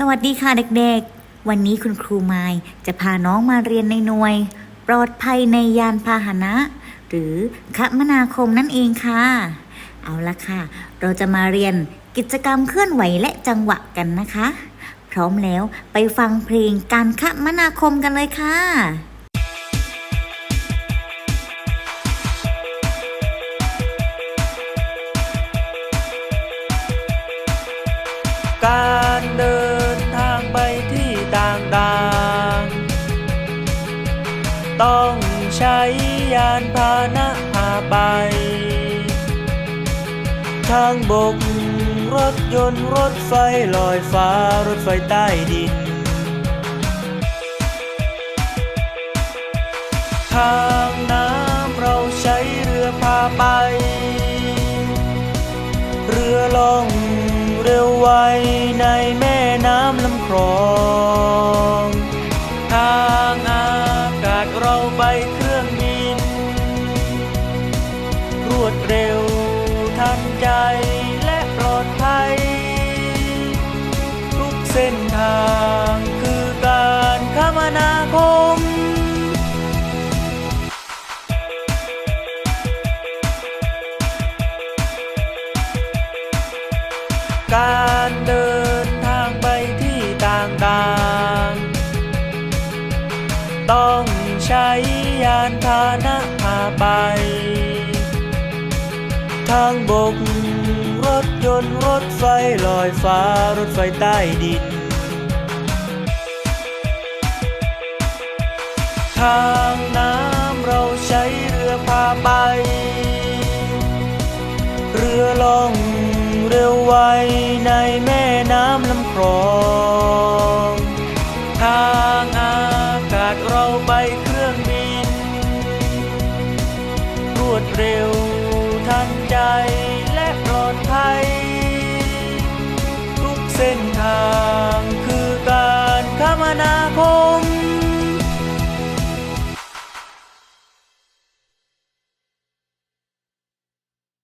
สวัสดีค่ะเด็กๆ วันนี้คุณครูไมายจะพาน้องมาเรียนในหน่วย ปลอดภัยในยานพาหนะ หรือคมนาคมนั่นเองค่ะ เอาละค่ะ เราจะมาเรียนกิจกรรมเคลื่อนไหวและจังหวะกันนะคะ พร้อมแล้วไปฟังเพลงการคมนาคมกันเลยค่ะการเดิน ต่างๆ ต้องใช้ยานพาหนะพาไป ทางบก รถยนต์รถไฟลอยฟ้ารถไฟใต้ดิน ทางน้ำเราใช้เรือพาไป เรือล่องเร็วไวในแม่น้ำลำคลองางอากาศเราไปเครื่องบิน รวดเร็วทันใจและปลอดภัย ทุกเส้นทางคือการคมนาคมการเดินทางไปที่ต่างๆ ต้องใช้ยานพาหนะพาไป ทางบก รถยนต์รถไฟลอยฟ้ารถไฟใต้ดิน ทางน้ำเราใช้เรือพาไป เรือล่องเร็วไวในแม่น้ำลำคลอง ทางอา ใบเครื่องบิน รวดเร็วทันใจและปลอดภัย ทุกเส้นทาง